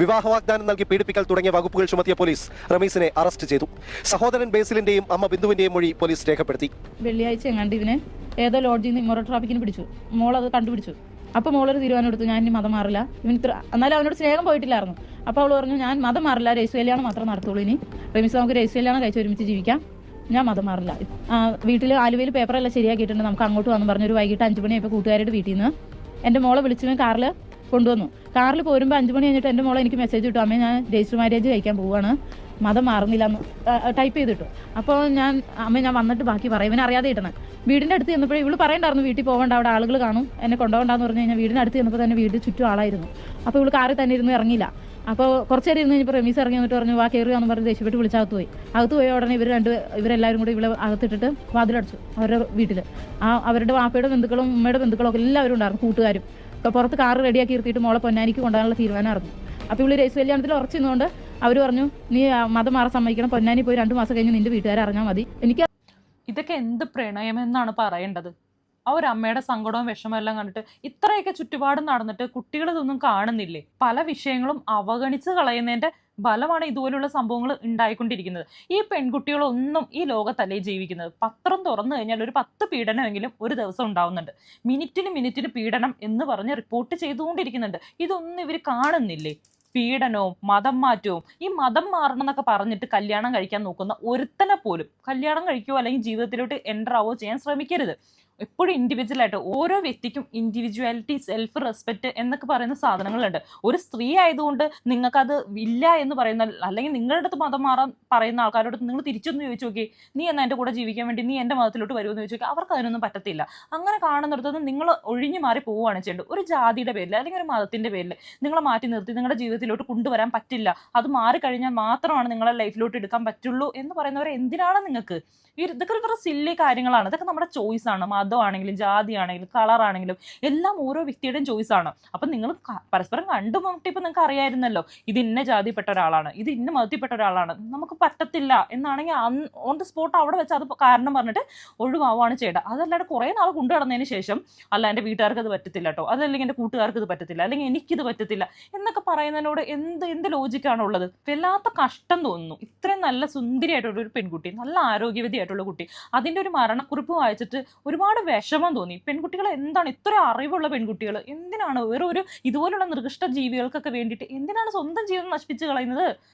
വിവാഹ വാഗ്ദാനം നൽകി പീഡിപ്പിക്കൽ തുടങ്ങിയ വകുപ്പുകൾ ചുമത്തിയ പോലീസ് റമീസിനെ അറസ്റ്റ് ചെയ്തു. സഹോദരൻ ബേസിലിന്റെയും അമ്മ ബിന്ദുവിന്റെയും മൊഴി പോലീസ് രേഖപ്പെടുത്തി. വെള്ളിയാഴ്ച എങ്ങാണ്ട് ഇവനെ ഏതോ ലോഡ്ജിൽ നിന്ന് മൊറോ ട്രാഫിക്കിന് പിടിച്ചു. മോളത് കണ്ടുപിടിച്ചു. അപ്പോൾ മോളൊരു തീരുമാനം എടുത്തു ഞാൻ ഇനി മതം മാറില്ല. ഇവൻ ഇത്ര എന്നാലും അവനോട് സ്നേഹം പോയിട്ടില്ലായിരുന്നു. അപ്പോൾ അവൾ പറഞ്ഞു ഞാൻ മതം മാറില്ല രജിസ്റ്റർ കല്യാണം മാത്രം നടത്തുള്ളൂ ഇനി. റമീസ് നമുക്ക് രജിസ്റ്റർ കല്യാണം കഴിച്ച് ഒരുമിച്ച് ജീവിക്കാം. ഞാൻ മതം മാറില്ല. വീട്ടിൽ ആലുവയിൽ പേപ്പറെല്ലാം ശരിയാക്കിയിട്ടുണ്ട്. നമുക്ക് അങ്ങോട്ട് വന്നു പറഞ്ഞു ഒരു വൈകിട്ട് അഞ്ച് മണിയായപ്പോൾ കൂട്ടുകാരുടെ വീട്ടിൽ നിന്ന്. എന്റെ മോളെ വിളിച്ചു കാറിൽ കൊണ്ടുവന്നു. കാറിൽ പോരുമ്പോൾ അഞ്ച് മണി കഴിഞ്ഞിട്ട് എന്റെ മോളെ എനിക്ക് മെസ്സേജ് കിട്ടും അമ്മേ ഞാൻ രജിസ്റ്റർ മാരേജ് കഴിക്കാൻ പോവുകയാണ് മതം മാറുന്നില്ല എന്ന് ടൈപ്പ് ചെയ്തിട്ടു. അപ്പോൾ ഞാൻ അമ്മ ഞാൻ വന്നിട്ട് ബാക്കി പറയും. ഇവനെ അറിയാതെ ഇട്ടണം വീടിന്റെ അടുത്ത് ചെന്നപ്പോഴേ ഇവൾ പറയണ്ടായിരുന്നു വീട്ടിൽ പോകണ്ട അവിടെ ആളുകൾ കാണും. എന്നെ കൊണ്ടുപോകണ്ടെന്ന് പറഞ്ഞു കഴിഞ്ഞാൽ വീടിന്റെ അടുത്ത് ചെന്നപ്പോൾ തന്നെ വീട് ചുറ്റും ആളായിരുന്നു. അപ്പോൾ ഇവൾ കാറിൽ തന്നെ ഇരുന്ന് ഇറങ്ങിയില്ല. അപ്പോൾ കുറച്ച് നേരം ഇരുന്ന് കഴിഞ്ഞപ്പോൾ റമീസ് ഇറങ്ങി വന്നിട്ട് പറഞ്ഞു വാ കയറുകയെന്ന് പറഞ്ഞ് ദേഷ്യപ്പെട്ട് വിളിച്ചകത്ത് പോയി. അകത്ത് പോയ ഉടനെ ഇവർ രണ്ട് ഇവരെല്ലാവരും കൂടി ഇവിടെ അകത്തിട്ടിട്ട് വാതിലടച്ചു അവരുടെ വീട്ടിൽ ആ അവരുടെ വാപ്പയുടെ ബന്ധുക്കളും ഉമ്മയുടെ ബന്ധുക്കളും ഒക്കെ എല്ലാവരും ഉണ്ടായിരുന്നു കൂട്ടുകാരും. പുറത്ത് കാറ് റെഡിയാക്കി ഇരുത്തിയിട്ട് മോളെ പൊന്നാനിക്ക് കൊണ്ടുപോകാനുള്ള തീരുമാനമായിരുന്നു. അപ്പോൾ ഇവിടെ രജിസ്റ്റർ കല്യാണത്തിൽ ഉറച്ചിരുന്നുകൊണ്ട് അവർ പറഞ്ഞു നീ മതം മാറാൻ സമ്മതിക്കണം. പൊന്നാനി പോയി രണ്ട് മാസം കഴിഞ്ഞ് നിന്റെ വീട്ടുകാരെ അറിഞ്ഞാൽ മതി. എനിക്ക് ഇതൊക്കെ എന്ത് പ്രണയമെന്നാണ് പറയേണ്ടത്? ആ ഒരു അമ്മയുടെ സങ്കടവും വിഷമവും എല്ലാം കണ്ടിട്ട് ഇത്രയൊക്കെ ചുറ്റുപാടും നടന്നിട്ട് കുട്ടികൾ ഇതൊന്നും കാണുന്നില്ലേ? പല വിഷയങ്ങളും അവഗണിച്ച് കളയുന്നതിന്റെ ഫലമാണ് ഇതുപോലുള്ള സംഭവങ്ങൾ ഉണ്ടായിക്കൊണ്ടിരിക്കുന്നത്. ഈ പെൺകുട്ടികളൊന്നും ഈ ലോകത്തല്ലേ ജീവിക്കുന്നത്? പത്രം തുറന്നു കഴിഞ്ഞാൽ ഒരു പത്ത് പീഡനമെങ്കിലും ഒരു ദിവസം ഉണ്ടാവുന്നുണ്ട്. മിനിറ്റിന് മിനിറ്റിന് പീഡനം എന്ന് പറഞ്ഞ് റിപ്പോർട്ട് ചെയ്തുകൊണ്ടിരിക്കുന്നുണ്ട്. ഇതൊന്നും ഇവർ കാണുന്നില്ലേ? പീഡനവും മതം മാറ്റവും. ഈ മതം മാറണം എന്നൊക്കെ പറഞ്ഞിട്ട് കല്യാണം കഴിക്കാൻ നോക്കുന്ന ഒരുത്തനെ പോലും കല്യാണം കഴിക്കുകയോ അല്ലെങ്കിൽ ജീവിതത്തിലോട്ട് എന്റർ ആവുകയോ ചെയ്യാൻ ശ്രമിക്കരുത്. എപ്പോഴും ഇൻഡിവിജ്വൽ ആയിട്ട് ഓരോ വ്യക്തിക്കും ഇൻഡിവിജ്വാലിറ്റി സെൽഫ് റെസ്പെക്ട് എന്നൊക്കെ പറയുന്ന സാധനങ്ങളുണ്ട്. ഒരു സ്ത്രീ ആയതുകൊണ്ട് നിങ്ങൾക്കത് ഇല്ല എന്ന് പറയുന്ന അല്ലെങ്കിൽ നിങ്ങളുടെ അടുത്ത് മതം മാറാൻ പറയുന്ന ആൾക്കാരോട് നിങ്ങൾ തിരിച്ചൊന്ന് ചോദിച്ചു നോക്കി. നീ എന്നാ എന്റെ കൂടെ ജീവിക്കാൻ വേണ്ടി? നീ എന്റെ മതത്തിലോട്ട് വരുമെന്ന് ചോദിച്ചു നോക്കി. അവർക്ക് അതിനൊന്നും പറ്റത്തില്ല. അങ്ങനെ കാണുന്നിടത്തുനിന്ന് നിങ്ങൾ ഒഴിഞ്ഞു മാറി പോവുകയാണ് ചെയ്യേണ്ടത്. ഒരു ജാതിയുടെ പേരിൽ അല്ലെങ്കിൽ ഒരു മതത്തിന്റെ പേരിൽ നിങ്ങളെ മാറ്റി നിർത്തി നിങ്ങളുടെ ജീവിതത്തിലോട്ട് കൊണ്ടുവരാൻ പറ്റില്ല. അത് മാറിക്കഴിഞ്ഞാൽ മാത്രമാണ് നിങ്ങളെ ലൈഫിലോട്ട് എടുക്കാൻ പറ്റുള്ളൂ എന്ന് പറയുന്നവരെ എന്തിനാണ് നിങ്ങൾക്ക്? ഈ ഇതൊക്കെ ഒരു സില്ലി കാര്യങ്ങളാണ്. ഇതൊക്കെ നമ്മുടെ ചോയ്സാണ് ആണ്. മതമാണെങ്കിലും ജാതിയാണെങ്കിലും കളറാണെങ്കിലും എല്ലാം ഓരോ വ്യക്തിയുടെയും ചോയ്സ് ആണ്. അപ്പം നിങ്ങൾ പരസ്പരം കണ്ടുമുട്ടിയപ്പോൾ നിങ്ങൾക്ക് അറിയായിരുന്നല്ലോ ഇത് ഇന്ന ജാതിപ്പെട്ട ഒരാളാണ് ഇത് ഇന്ന മതത്തിൽപ്പെട്ട ഒരാളാണ് നമുക്ക് പറ്റത്തില്ല എന്നാണെങ്കിൽ ഓൺ ദി സ്പോട്ട് അവിടെ വെച്ച് അത് കാരണം പറഞ്ഞിട്ട് ഒഴിവാവുകയാണ് ചെയ്യേണ്ടത്. അതല്ലാണ്ട് കുറേ നാൾ കൊണ്ടു നടന്നതിന് ശേഷം അല്ല എന്റെ വീട്ടുകാർക്ക് അത് പറ്റത്തില്ല കേട്ടോ അതല്ലെങ്കിൽ എന്റെ കൂട്ടുകാർക്ക് ഇത് പറ്റത്തില്ല അല്ലെങ്കിൽ എനിക്കിത് പറ്റത്തില്ല എന്നൊക്കെ പറയുന്നതിനോട് എന്ത് എന്ത് ലോജിക്കാണ് ഉള്ളത്? വല്ലാത്ത കഷ്ടം തോന്നുന്നു. ഇത്രയും നല്ല സുന്ദരിയായിട്ടുള്ള ഒരു പെൺകുട്ടി നല്ല ആരോഗ്യവതിയായിട്ടുള്ള കുട്ടി അതിന്റെ ഒരു മരണക്കുറിപ്പ് വായിച്ചിട്ട് ഒരുപാട് വിഷമം തോന്നി. പെൺകുട്ടികൾ എന്താണ് ഇത്ര അറിവുള്ള പെൺകുട്ടികൾ എന്തിനാണ്? വേറെ ഒരു ഇതുപോലുള്ള നിർദ്ദിഷ്ട ജീവികൾക്കൊക്കെ വേണ്ടിയിട്ട് എന്തിനാണ് സ്വന്തം ജീവിതം നശിപ്പിച്ച് കളയുന്നത്?